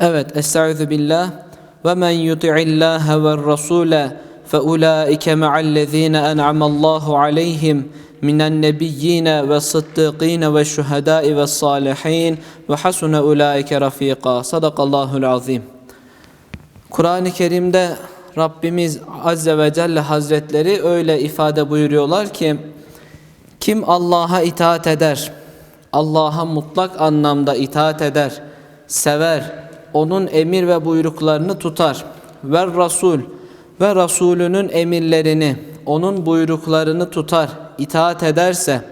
Evet, estaizu billah. Ve men yuti'illaha ve rasule fe ulaike ma'allezine en'amallahu aleyhim minen nebiyyine ve sıddıkine ve şuhedai ve salihin ve hasune ulaike rafika. Sadakallahul azim. Kur'an-ı Kerim'de Rabbimiz Azze ve Celle Hazretleri öyle ifade buyuruyorlar ki kim Allah'a itaat eder, Allah'a mutlak anlamda itaat eder, sever, onun emir ve buyruklarını tutar ve Resul ve Resulünün emirlerini, onun buyruklarını tutar, itaat ederse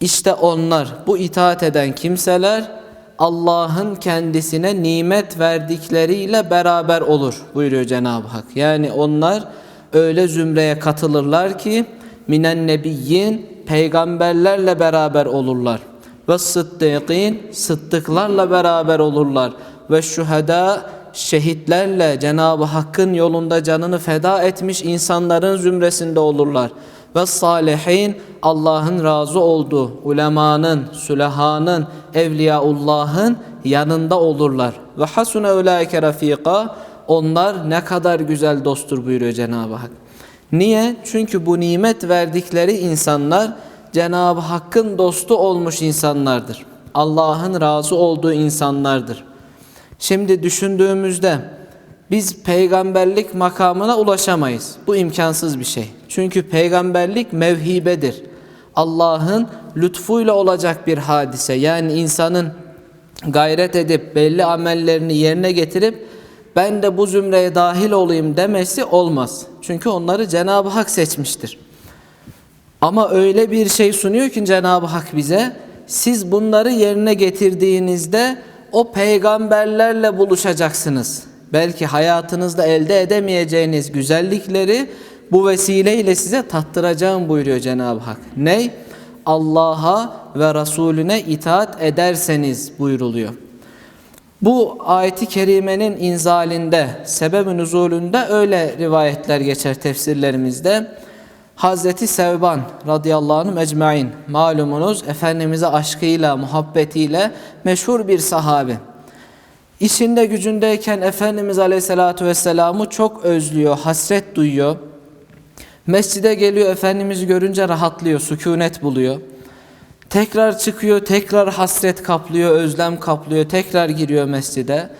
işte onlar bu itaat eden kimseler Allah'ın kendisine nimet verdikleriyle beraber olur buyuruyor Cenab-ı Hak. Yani onlar öyle zümreye katılırlar ki minen nebiyyin peygamberlerle beraber olurlar. Ve sıddıkîn sıddıklarla beraber olurlar. Ve şühedâ şehitlerle Cenab-ı Hakk'ın yolunda canını feda etmiş insanların zümresinde olurlar. Ve salihin Allah'ın razı olduğu ulemanın, sülehanın, evliyaullah'ın yanında olurlar. Ve hasune ulaike rafika onlar ne kadar güzel dosttur buyuruyor Cenab-ı Hak. Niye? Çünkü bu nimet verdikleri insanlar Cenab-ı Hakk'ın dostu olmuş insanlardır. Allah'ın razı olduğu insanlardır. Şimdi düşündüğümüzde biz peygamberlik makamına ulaşamayız. Bu imkansız bir şey. Çünkü peygamberlik mevhibedir. Allah'ın lütfuyla olacak bir hadise. Yani insanın gayret edip belli amellerini yerine getirip ben de bu zümreye dahil olayım demesi olmaz. Çünkü onları Cenab-ı Hak seçmiştir. Ama öyle bir şey sunuyor ki Cenab-ı Hak bize siz bunları yerine getirdiğinizde o peygamberlerle buluşacaksınız. Belki hayatınızda elde edemeyeceğiniz güzellikleri bu vesileyle size tattıracağım buyuruyor Cenab-ı Hak. Ney? Allah'a ve Resulüne itaat ederseniz buyruluyor. Bu ayeti kerimenin inzalinde, sebeb-i öyle rivayetler geçer tefsirlerimizde. Hazreti Sevban radıyallahu anh ecmain malumunuz Efendimiz'e aşkıyla, muhabbetiyle meşhur bir sahabe. İşinde gücündeyken Efendimiz Aleyhisselatü Vesselam'ı çok özlüyor, hasret duyuyor. Mescide geliyor, Efendimiz'i görünce rahatlıyor, sükunet buluyor. Tekrar çıkıyor, tekrar hasret kaplıyor, özlem kaplıyor, tekrar giriyor mescide.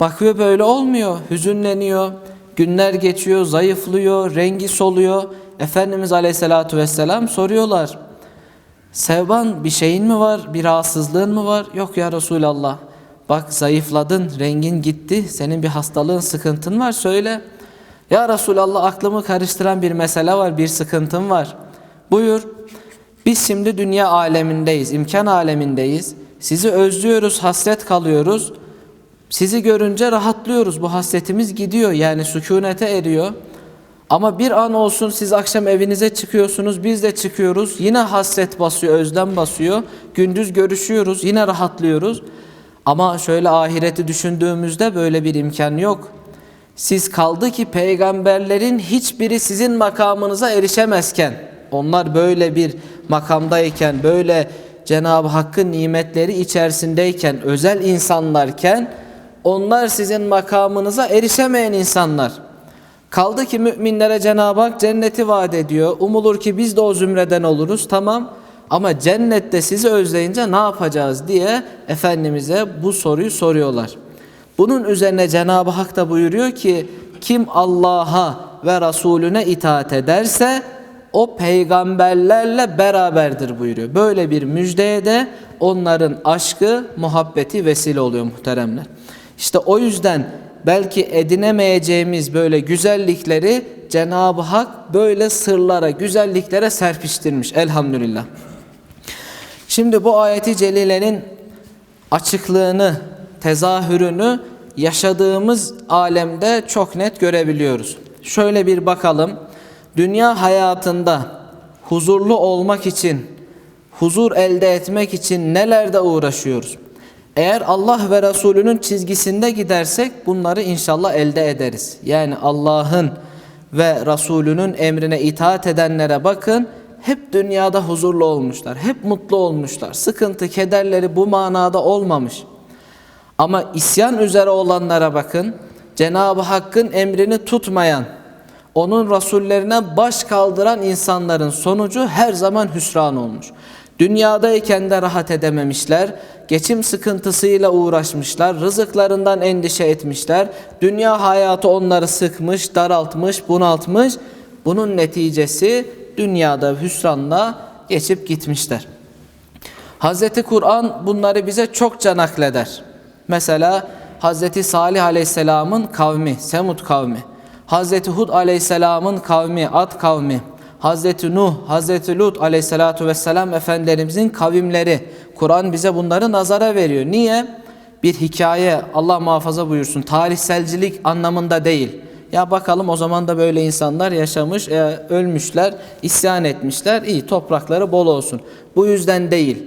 Bakıyor böyle olmuyor, hüzünleniyor. Günler geçiyor, zayıflıyor, rengi soluyor. Efendimiz Aleyhisselatü Vesselam soruyorlar. Sevban bir şeyin mi var, bir rahatsızlığın mı var? Yok ya Resulallah. Bak zayıfladın, rengin gitti, senin bir hastalığın, sıkıntın var söyle. Ya Resulallah aklımı karıştıran bir mesele var, bir sıkıntım var. Buyur. Biz şimdi dünya alemindeyiz, imkan alemindeyiz. Sizi özlüyoruz, hasret kalıyoruz. Sizi görünce rahatlıyoruz. Bu hasretimiz gidiyor. Yani sükunete eriyor. Ama bir an olsun siz akşam evinize çıkıyorsunuz, biz de çıkıyoruz. Yine hasret basıyor, özlem basıyor. Gündüz görüşüyoruz, yine rahatlıyoruz. Ama şöyle ahireti düşündüğümüzde böyle bir imkan yok. Siz kaldı ki peygamberlerin hiçbiri sizin makamınıza erişemezken, onlar böyle bir makamdayken, böyle Cenab-ı Hakk'ın nimetleri içerisindeyken, özel insanlarken, onlar sizin makamınıza erişemeyen insanlar. Kaldı ki müminlere Cenab-ı Hak cenneti vaat ediyor. Umulur ki biz de o zümreden oluruz. Tamam. Ama cennette sizi özleyince ne yapacağız diye Efendimiz'e bu soruyu soruyorlar. Bunun üzerine Cenab-ı Hak da buyuruyor ki kim Allah'a ve Resulüne itaat ederse o peygamberlerle beraberdir buyuruyor. Böyle bir müjdeye de onların aşkı, muhabbeti vesile oluyor muhteremler. İşte o yüzden belki edinemeyeceğimiz böyle güzellikleri Cenab-ı Hak böyle sırlara, güzelliklere serpiştirmiş elhamdülillah. Şimdi bu ayeti celilenin açıklığını, tezahürünü yaşadığımız alemde çok net görebiliyoruz. Şöyle bir bakalım. Dünya hayatında huzurlu olmak için, huzur elde etmek için nelerde uğraşıyoruz? Eğer Allah ve Resulünün çizgisinde gidersek bunları inşallah elde ederiz. Yani Allah'ın ve Resulünün emrine itaat edenlere bakın hep dünyada huzurlu olmuşlar, hep mutlu olmuşlar. Sıkıntı, kederleri bu manada olmamış. Ama isyan üzere olanlara bakın. Cenab-ı Hakk'ın emrini tutmayan, onun rasullerine baş kaldıran insanların sonucu her zaman hüsran olmuş. Dünyadayken de rahat edememişler, geçim sıkıntısıyla uğraşmışlar, rızıklarından endişe etmişler. Dünya hayatı onları sıkmış, daraltmış, bunaltmış. Bunun neticesi dünyada hüsranla geçip gitmişler. Hazreti Kur'an bunları bize çokça nakleder. Mesela Hazreti Salih Aleyhisselam'ın kavmi, Semud kavmi, Hazreti Hud Aleyhisselam'ın kavmi, Ad kavmi, Hazreti Nuh, Hazreti Lut Aleyhisselatu Vesselam Efendilerimizin kavimleri. Kur'an bize bunları nazara veriyor. Niye? Bir hikaye, Allah muhafaza buyursun, tarihselcilik anlamında değil. Ya bakalım o zaman da böyle insanlar yaşamış, e, ölmüşler, isyan etmişler. İyi toprakları bol olsun. Bu yüzden değil.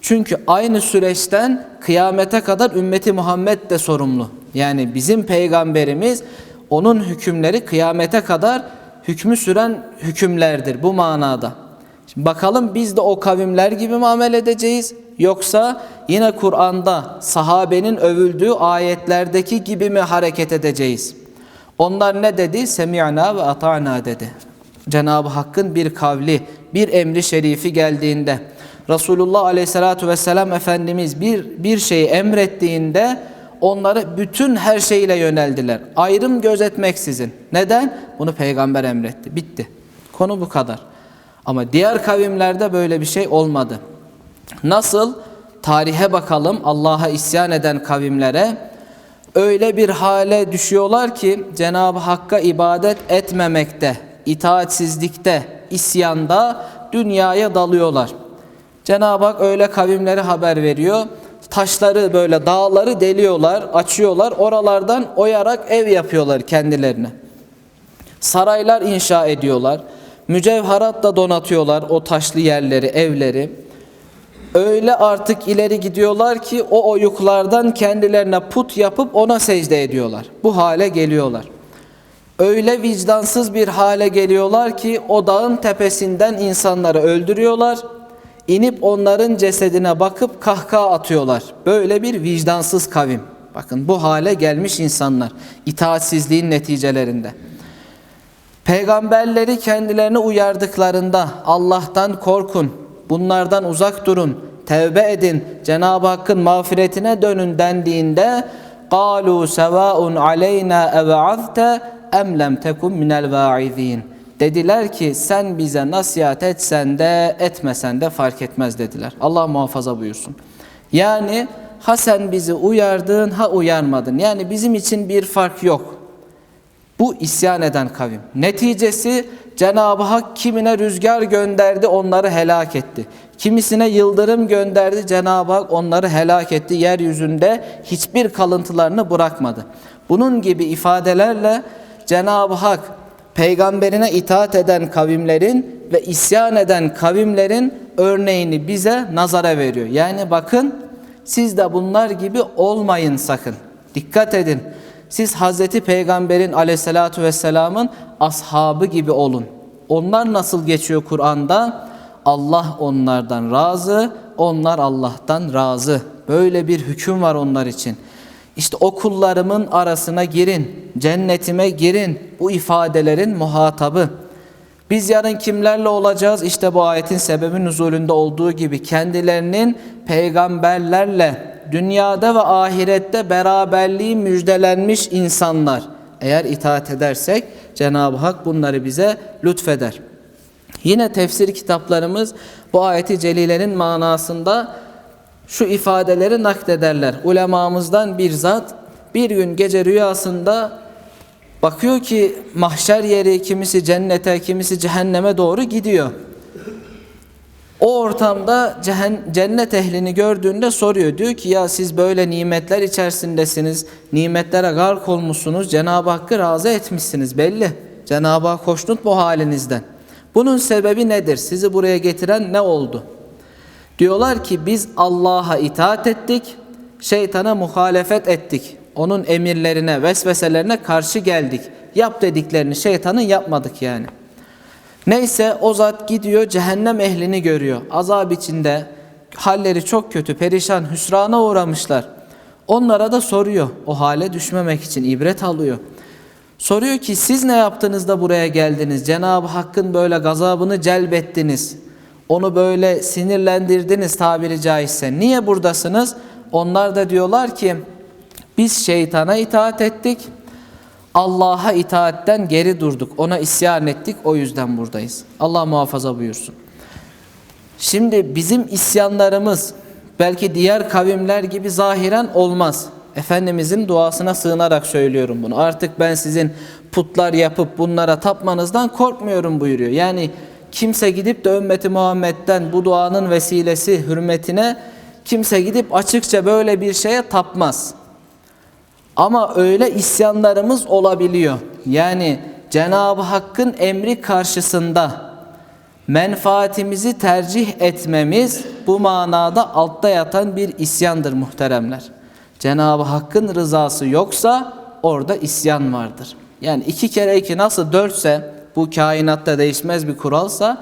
Çünkü aynı süreçten kıyamete kadar ümmeti Muhammed de sorumlu. Yani bizim peygamberimiz onun hükümleri kıyamete kadar hükmü süren hükümlerdir bu manada. Şimdi bakalım biz de o kavimler gibi mi amel edeceğiz? Yoksa yine Kur'an'da sahabenin övüldüğü ayetlerdeki gibi mi hareket edeceğiz? Onlar ne dedi? Semi'na ve ata'na dedi. Cenab-ı Hakk'ın bir kavli, bir emri şerifi geldiğinde Resulullah Aleyhisselatü Vesselam Efendimiz bir, bir şeyi emrettiğinde onları bütün her şeyle yöneldiler. Ayrım gözetmeksizin. Neden? Bunu peygamber emretti. Bitti. Konu bu kadar. Ama diğer kavimlerde böyle bir şey olmadı. Nasıl? Tarihe bakalım Allah'a isyan eden kavimlere öyle bir hale düşüyorlar ki Cenab-ı Hakk'a ibadet etmemekte, itaatsizlikte, isyanda dünyaya dalıyorlar. Cenab-ı Hak öyle kavimlere haber veriyor. Taşları böyle dağları deliyorlar, açıyorlar. Oralardan oyarak ev yapıyorlar kendilerine. Saraylar inşa ediyorlar. Mücevheratla donatıyorlar o taşlı yerleri, evleri. Öyle artık ileri gidiyorlar ki o oyuklardan kendilerine put yapıp ona secde ediyorlar. Bu hale geliyorlar. Öyle vicdansız bir hale geliyorlar ki o dağın tepesinden insanları öldürüyorlar inip onların cesedine bakıp kahkaha atıyorlar. Böyle bir vicdansız kavim. Bakın bu hale gelmiş insanlar itaatsizliğin neticelerinde. Peygamberleri kendilerini uyardıklarında Allah'tan korkun, bunlardan uzak durun, tevbe edin, Cenab-ı Hakk'ın mağfiretine dönün dendiğinde قَالُوا سَوَاءٌ عَلَيْنَا اَوَعَذْتَ اَمْ لَمْ تَكُمْ مِنَ الْوَاعِذ۪ينَ Dediler ki sen bize nasihat etsen de etmesen de fark etmez dediler. Allah muhafaza buyursun. Yani ha sen bizi uyardın ha uyarmadın. Yani bizim için bir fark yok. Bu isyan eden kavim. Neticesi Cenab-ı Hak kimine rüzgar gönderdi onları helak etti. Kimisine yıldırım gönderdi Cenab-ı Hak onları helak etti. Yeryüzünde hiçbir kalıntılarını bırakmadı. Bunun gibi ifadelerle Cenab-ı Hak peygamberine itaat eden kavimlerin ve isyan eden kavimlerin örneğini bize nazara veriyor. Yani bakın siz de bunlar gibi olmayın sakın. Dikkat edin. Siz Hazreti Peygamber'in aleyhissalatu vesselamın ashabı gibi olun. Onlar nasıl geçiyor Kur'an'da? Allah onlardan razı, onlar Allah'tan razı. Böyle bir hüküm var onlar için. İşte o kullarımın arasına girin, cennetime girin. Bu ifadelerin muhatabı. Biz yarın kimlerle olacağız? İşte bu ayetin sebebi nüzulünde olduğu gibi kendilerinin peygamberlerle dünyada ve ahirette beraberliği müjdelenmiş insanlar. Eğer itaat edersek Cenab-ı Hak bunları bize lütfeder. Yine tefsir kitaplarımız bu ayeti celilenin manasında şu ifadeleri naklederler. Ulemamızdan bir zat bir gün gece rüyasında bakıyor ki mahşer yeri kimisi cennete kimisi cehenneme doğru gidiyor. O ortamda cennet ehlini gördüğünde soruyor. Diyor ki ya siz böyle nimetler içerisindesiniz. Nimetlere gark olmuşsunuz. Cenab-ı Hakk'ı razı etmişsiniz belli. Cenab-ı Hak hoşnut bu halinizden. Bunun sebebi nedir? Sizi buraya getiren ne oldu? Diyorlar ki biz Allah'a itaat ettik, şeytana muhalefet ettik. Onun emirlerine, vesveselerine karşı geldik. Yap dediklerini şeytanın yapmadık yani. Neyse o zat gidiyor cehennem ehlini görüyor. Azap içinde halleri çok kötü, perişan, hüsrana uğramışlar. Onlara da soruyor. O hale düşmemek için ibret alıyor. Soruyor ki siz ne yaptınız da buraya geldiniz? Cenab-ı Hakk'ın böyle gazabını celbettiniz. Onu böyle sinirlendirdiniz tabiri caizse. Niye buradasınız? Onlar da diyorlar ki biz şeytana itaat ettik. Allah'a itaatten geri durduk. Ona isyan ettik. O yüzden buradayız. Allah muhafaza buyursun. Şimdi bizim isyanlarımız belki diğer kavimler gibi zahiren olmaz. Efendimizin duasına sığınarak söylüyorum bunu. Artık ben sizin putlar yapıp bunlara tapmanızdan korkmuyorum buyuruyor. Yani kimse gidip de ümmeti Muhammed'den bu duanın vesilesi hürmetine kimse gidip açıkça böyle bir şeye tapmaz. Ama öyle isyanlarımız olabiliyor. Yani Cenab-ı Hakk'ın emri karşısında menfaatimizi tercih etmemiz bu manada altta yatan bir isyandır muhteremler. Cenab-ı Hakk'ın rızası yoksa orada isyan vardır. Yani iki kere iki nasıl dörtse bu kainatta değişmez bir kuralsa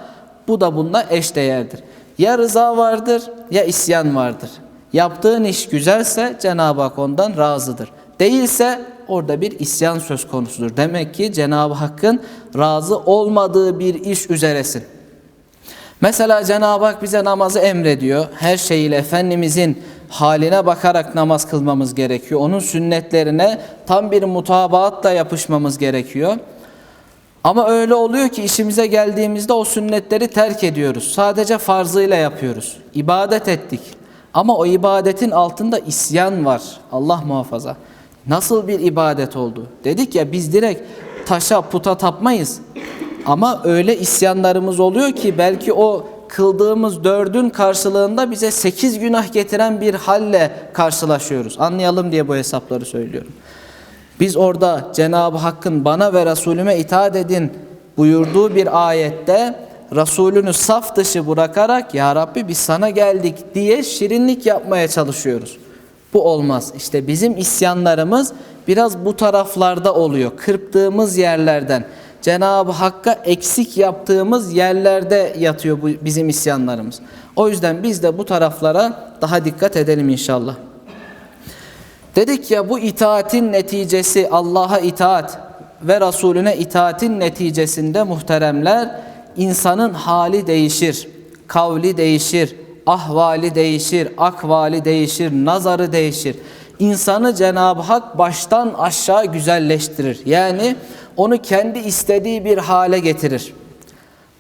bu da bunda eşdeğerdir. Ya rıza vardır ya isyan vardır. Yaptığın iş güzelse Cenab-ı Hak ondan razıdır. Değilse orada bir isyan söz konusudur. Demek ki Cenab-ı Hakk'ın razı olmadığı bir iş üzeresin. Mesela Cenab-ı Hak bize namazı emrediyor. Her şeyiyle Efendimizin haline bakarak namaz kılmamız gerekiyor. Onun sünnetlerine tam bir mutabaatla yapışmamız gerekiyor. Ama öyle oluyor ki işimize geldiğimizde o sünnetleri terk ediyoruz. Sadece farzıyla yapıyoruz. İbadet ettik. Ama o ibadetin altında isyan var. Allah muhafaza. Nasıl bir ibadet oldu? Dedik ya biz direkt taşa puta tapmayız. Ama öyle isyanlarımız oluyor ki belki o kıldığımız dördün karşılığında bize sekiz günah getiren bir halle karşılaşıyoruz. Anlayalım diye bu hesapları söylüyorum. Biz orada Cenab-ı Hakk'ın bana ve Resulüme itaat edin buyurduğu bir ayette Resulünü saf dışı bırakarak Ya Rabbi biz sana geldik diye şirinlik yapmaya çalışıyoruz. Bu olmaz. İşte bizim isyanlarımız biraz bu taraflarda oluyor. Kırptığımız yerlerden. Cenab-ı Hakk'a eksik yaptığımız yerlerde yatıyor bu bizim isyanlarımız. O yüzden biz de bu taraflara daha dikkat edelim inşallah. Dedik ya bu itaatin neticesi Allah'a itaat ve Resulüne itaatin neticesinde muhteremler insanın hali değişir, kavli değişir, ahvali değişir, akvali değişir, nazarı değişir. İnsanı Cenab-ı Hak baştan aşağı güzelleştirir. Yani onu kendi istediği bir hale getirir.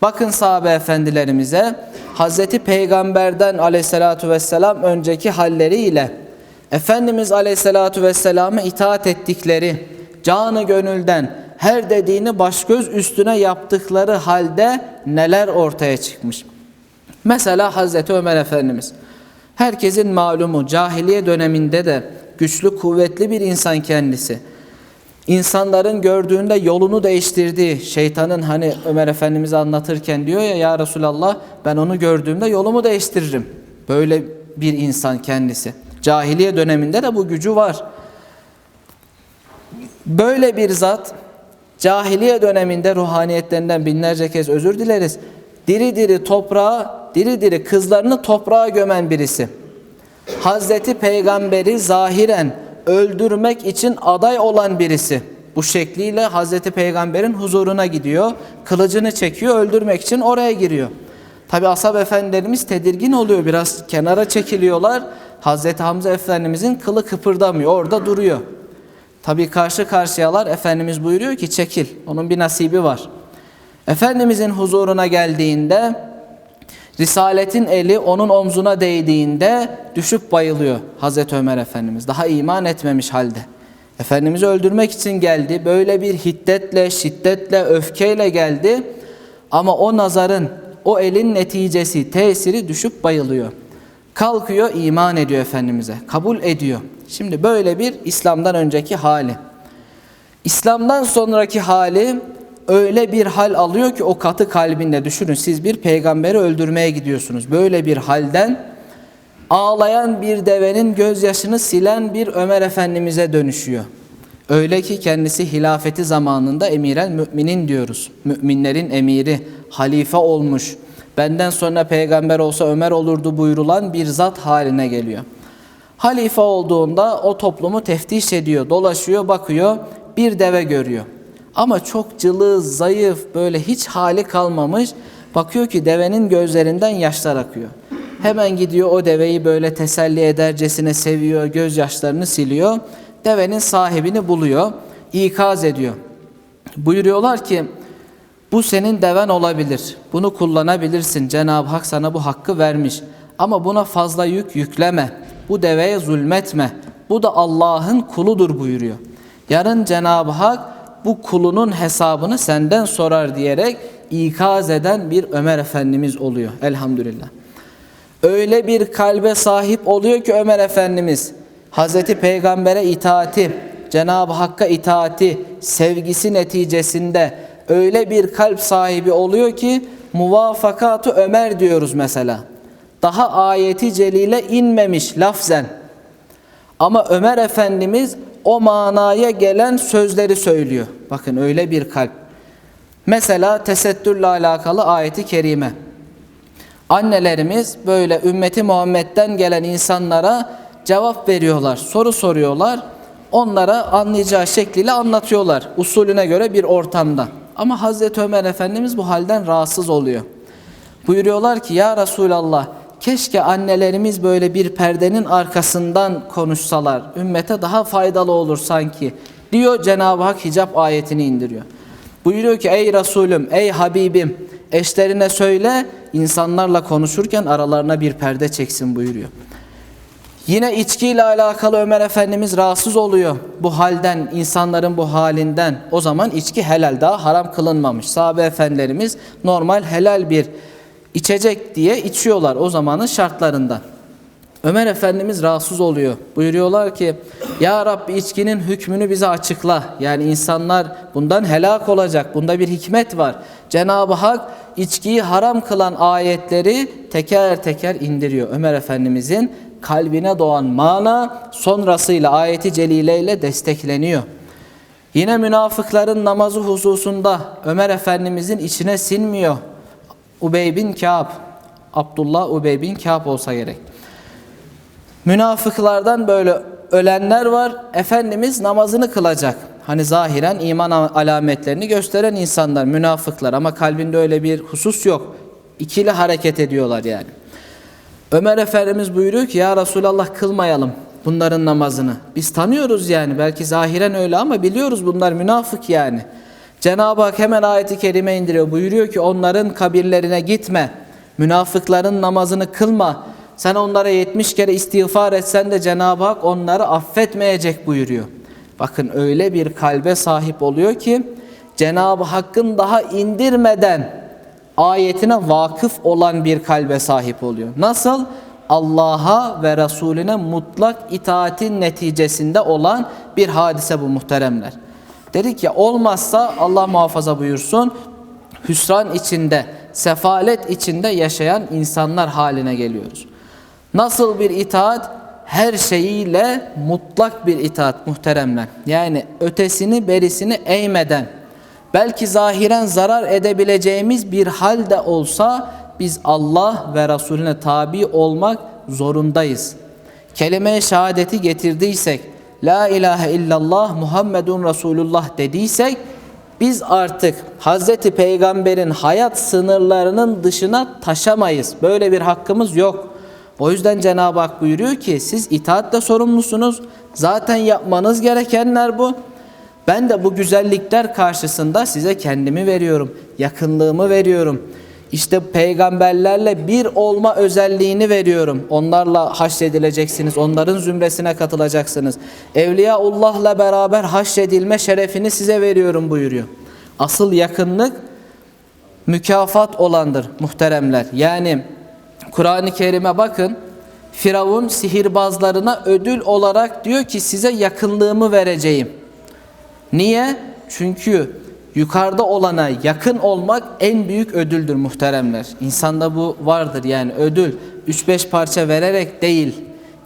Bakın sahabe efendilerimize Hazreti Peygamber'den aleyhissalatu vesselam önceki halleriyle Efendimiz aleyhissalatu vesselama itaat ettikleri canı gönülden her dediğini baş göz üstüne yaptıkları halde neler ortaya çıkmış. Mesela Hazreti Ömer Efendimiz herkesin malumu cahiliye döneminde de güçlü kuvvetli bir insan kendisi. İnsanların gördüğünde yolunu değiştirdiği şeytanın hani Ömer Efendimiz anlatırken diyor ya ya Resulallah ben onu gördüğümde yolumu değiştiririm. Böyle bir insan kendisi. Cahiliye döneminde de bu gücü var. Böyle bir zat cahiliye döneminde ruhaniyetlerinden binlerce kez özür dileriz. Diri diri toprağa, diri diri kızlarını toprağa gömen birisi. Hazreti Peygamberi zahiren öldürmek için aday olan birisi. Bu şekliyle Hazreti Peygamber'in huzuruna gidiyor. Kılıcını çekiyor öldürmek için oraya giriyor. Tabi ashab efendilerimiz tedirgin oluyor biraz kenara çekiliyorlar. Hazreti Hamza Efendimizin kılı kıpırdamıyor orada duruyor. Tabi karşı karşıyalar Efendimiz buyuruyor ki çekil onun bir nasibi var. Efendimizin huzuruna geldiğinde Risaletin eli onun omzuna değdiğinde düşüp bayılıyor Hazreti Ömer Efendimiz. Daha iman etmemiş halde. Efendimiz'i öldürmek için geldi. Böyle bir hiddetle, şiddetle, öfkeyle geldi. Ama o nazarın, o elin neticesi, tesiri düşüp bayılıyor. Kalkıyor, iman ediyor Efendimiz'e. Kabul ediyor. Şimdi böyle bir İslam'dan önceki hali. İslam'dan sonraki hali öyle bir hal alıyor ki o katı kalbinde düşünün siz bir peygamberi öldürmeye gidiyorsunuz. Böyle bir halden ağlayan bir devenin gözyaşını silen bir Ömer Efendimiz'e dönüşüyor. Öyle ki kendisi hilafeti zamanında emirel müminin diyoruz. Müminlerin emiri, halife olmuş. Benden sonra peygamber olsa Ömer olurdu buyurulan bir zat haline geliyor. Halife olduğunda o toplumu teftiş ediyor, dolaşıyor, bakıyor, bir deve görüyor. Ama çok cılız, zayıf, böyle hiç hali kalmamış. Bakıyor ki devenin gözlerinden yaşlar akıyor. Hemen gidiyor o deveyi böyle teselli edercesine seviyor, gözyaşlarını siliyor. Devenin sahibini buluyor, ikaz ediyor. Buyuruyorlar ki bu senin deven olabilir. Bunu kullanabilirsin. Cenab-ı Hak sana bu hakkı vermiş. Ama buna fazla yük yükleme. Bu deveye zulmetme. Bu da Allah'ın kuludur buyuruyor. Yarın Cenab-ı Hak bu kulunun hesabını senden sorar diyerek ikaz eden bir Ömer Efendimiz oluyor. Elhamdülillah. Öyle bir kalbe sahip oluyor ki Ömer Efendimiz Hazreti Peygamber'e itaati, Cenab-ı Hakk'a itaati, sevgisi neticesinde öyle bir kalp sahibi oluyor ki muvafakatı Ömer diyoruz mesela. Daha ayeti celile inmemiş lafzen. Ama Ömer Efendimiz o manaya gelen sözleri söylüyor. Bakın öyle bir kalp. Mesela tesettürle alakalı ayeti kerime. Annelerimiz böyle ümmeti Muhammed'den gelen insanlara cevap veriyorlar, soru soruyorlar. Onlara anlayacağı şekliyle anlatıyorlar usulüne göre bir ortamda. Ama Hazreti Ömer Efendimiz bu halden rahatsız oluyor. Buyuruyorlar ki ya Resulallah keşke annelerimiz böyle bir perdenin arkasından konuşsalar. Ümmete daha faydalı olur sanki. Diyor Cenab-ı Hak hicap ayetini indiriyor. Buyuruyor ki ey Resulüm, ey Habibim eşlerine söyle insanlarla konuşurken aralarına bir perde çeksin buyuruyor. Yine içkiyle alakalı Ömer Efendimiz rahatsız oluyor bu halden, insanların bu halinden. O zaman içki helal daha haram kılınmamış. Sahabe efendilerimiz normal helal bir içecek diye içiyorlar o zamanın şartlarında. Ömer Efendimiz rahatsız oluyor. Buyuruyorlar ki Ya Rabbi içkinin hükmünü bize açıkla. Yani insanlar bundan helak olacak. Bunda bir hikmet var. Cenab-ı Hak içkiyi haram kılan ayetleri teker teker indiriyor. Ömer Efendimizin kalbine doğan mana sonrasıyla ayeti celileyle destekleniyor. Yine münafıkların namazı hususunda Ömer Efendimizin içine sinmiyor. Ubey bin Kâb, Abdullah Ubey bin Kâb olsa gerek. Münafıklardan böyle ölenler var. Efendimiz namazını kılacak. Hani zahiren iman alametlerini gösteren insanlar, münafıklar ama kalbinde öyle bir husus yok. İkili hareket ediyorlar yani. Ömer Efendimiz buyuruyor ki ya Resulallah kılmayalım bunların namazını. Biz tanıyoruz yani belki zahiren öyle ama biliyoruz bunlar münafık yani. Cenab-ı Hak hemen ayeti kerime indiriyor. Buyuruyor ki onların kabirlerine gitme. Münafıkların namazını kılma. Sen onlara 70 kere istiğfar etsen de Cenab-ı Hak onları affetmeyecek buyuruyor. Bakın öyle bir kalbe sahip oluyor ki Cenab-ı Hakk'ın daha indirmeden ayetine vakıf olan bir kalbe sahip oluyor. Nasıl? Allah'a ve Resulüne mutlak itaatin neticesinde olan bir hadise bu muhteremler. Dedik ya olmazsa Allah muhafaza buyursun hüsran içinde, sefalet içinde yaşayan insanlar haline geliyoruz. Nasıl bir itaat? Her şeyiyle mutlak bir itaat muhteremler. Yani ötesini berisini eğmeden, belki zahiren zarar edebileceğimiz bir halde olsa biz Allah ve Resulüne tabi olmak zorundayız. Kelime-i şehadeti getirdiysek, La ilahe illallah Muhammedun Resulullah dediysek, biz artık Hazreti Peygamber'in hayat sınırlarının dışına taşamayız. Böyle bir hakkımız yok. O yüzden Cenab-ı Hak buyuruyor ki siz itaatle sorumlusunuz. Zaten yapmanız gerekenler bu. Ben de bu güzellikler karşısında size kendimi veriyorum. Yakınlığımı veriyorum. İşte peygamberlerle bir olma özelliğini veriyorum. Onlarla haşredileceksiniz. Onların zümresine katılacaksınız. Evliyaullah'la beraber haşredilme şerefini size veriyorum buyuruyor. Asıl yakınlık mükafat olandır muhteremler. Yani Kur'an-ı Kerim'e bakın. Firavun sihirbazlarına ödül olarak diyor ki size yakınlığımı vereceğim. Niye? Çünkü yukarıda olana yakın olmak en büyük ödüldür muhteremler. İnsanda bu vardır yani ödül 3-5 parça vererek değil.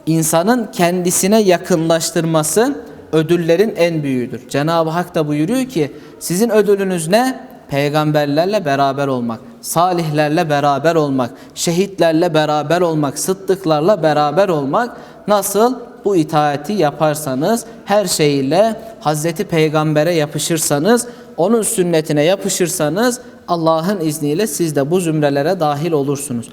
İnsanın kendisine yakınlaştırması ödüllerin en büyüğüdür. Cenab-ı Hak da buyuruyor ki sizin ödülünüz ne? Peygamberlerle beraber olmak, salihlerle beraber olmak, şehitlerle beraber olmak, sıddıklarla beraber olmak nasıl? bu itaati yaparsanız, her şeyle Hazreti Peygamber'e yapışırsanız, onun sünnetine yapışırsanız Allah'ın izniyle siz de bu zümrelere dahil olursunuz.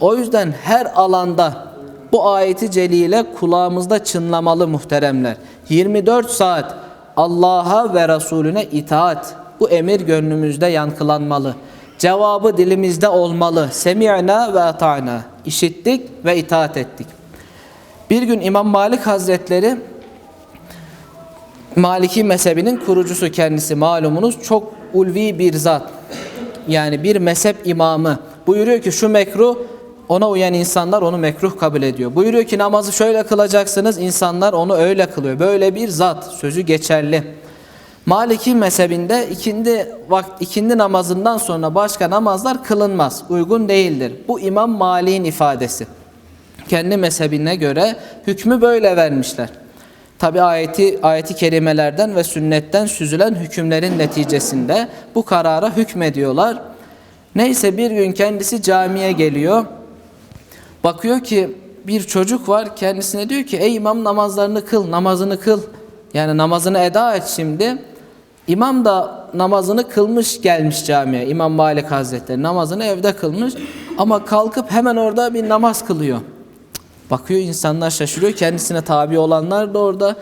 O yüzden her alanda bu ayeti celile kulağımızda çınlamalı muhteremler. 24 saat Allah'a ve Resulüne itaat. Bu emir gönlümüzde yankılanmalı. Cevabı dilimizde olmalı. Semi'na ve ata'na. İşittik ve itaat ettik. Bir gün İmam Malik Hazretleri Maliki mezhebinin kurucusu kendisi malumunuz çok ulvi bir zat. Yani bir mezhep imamı. Buyuruyor ki şu mekruh ona uyan insanlar onu mekruh kabul ediyor. Buyuruyor ki namazı şöyle kılacaksınız insanlar onu öyle kılıyor. Böyle bir zat sözü geçerli. Maliki mezhebinde ikindi vakt ikindi namazından sonra başka namazlar kılınmaz. Uygun değildir. Bu İmam Malik'in ifadesi. Kendi mezhebine göre hükmü böyle vermişler. Tabi ayeti ayeti kerimelerden ve sünnetten süzülen hükümlerin neticesinde bu karara hükmediyorlar. Neyse bir gün kendisi camiye geliyor. Bakıyor ki bir çocuk var kendisine diyor ki ey imam namazlarını kıl, namazını kıl. Yani namazını eda et şimdi. İmam da namazını kılmış gelmiş camiye. İmam Malik Hazretleri namazını evde kılmış ama kalkıp hemen orada bir namaz kılıyor. Bakıyor insanlar şaşırıyor. Kendisine tabi olanlar da orada.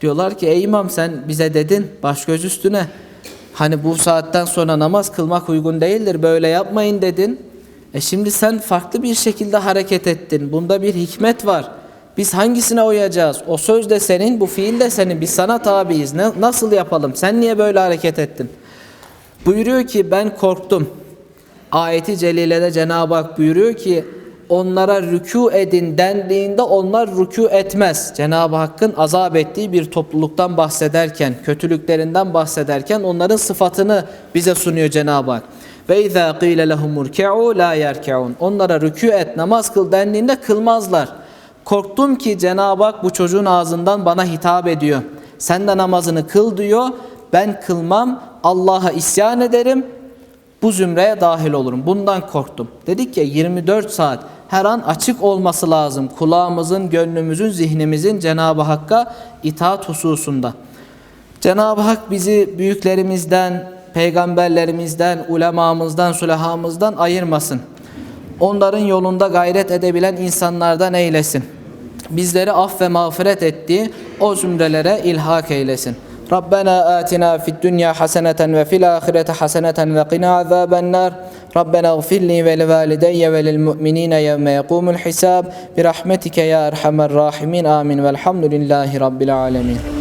Diyorlar ki ey imam sen bize dedin baş göz üstüne. Hani bu saatten sonra namaz kılmak uygun değildir. Böyle yapmayın dedin. E şimdi sen farklı bir şekilde hareket ettin. Bunda bir hikmet var. Biz hangisine uyacağız? O söz de senin, bu fiil de senin. Biz sana tabiiz. Ne, nasıl yapalım? Sen niye böyle hareket ettin? Buyuruyor ki ben korktum. Ayeti celilede Cenab-ı Hak buyuruyor ki onlara rükû edin dendiğinde onlar rükû etmez. Cenab-ı Hakk'ın azap ettiği bir topluluktan bahsederken, kötülüklerinden bahsederken onların sıfatını bize sunuyor Cenab-ı Hak. Ve izâ qîle lehum urki'û lâ yerke'ûn. Onlara rükû et, namaz kıl dendiğinde kılmazlar. Korktum ki Cenab-ı Hak bu çocuğun ağzından bana hitap ediyor. Sen de namazını kıl diyor. Ben kılmam, Allah'a isyan ederim bu zümreye dahil olurum. Bundan korktum. Dedik ya 24 saat her an açık olması lazım. Kulağımızın, gönlümüzün, zihnimizin Cenab-ı Hakk'a itaat hususunda. Cenab-ı Hak bizi büyüklerimizden, peygamberlerimizden, ulemamızdan, sülahamızdan ayırmasın. Onların yolunda gayret edebilen insanlardan eylesin. Bizleri af ve mağfiret ettiği o zümrelere ilhak eylesin. ربنا آتنا في الدنيا حسنة وفي الآخرة حسنة وقنا عذاب النار. ربنا اغفر لي ولوالدي وللمؤمنين يوم يقوم الحساب. برحمتك يا أرحم الراحمين. آمين. والحمد لله رب العالمين.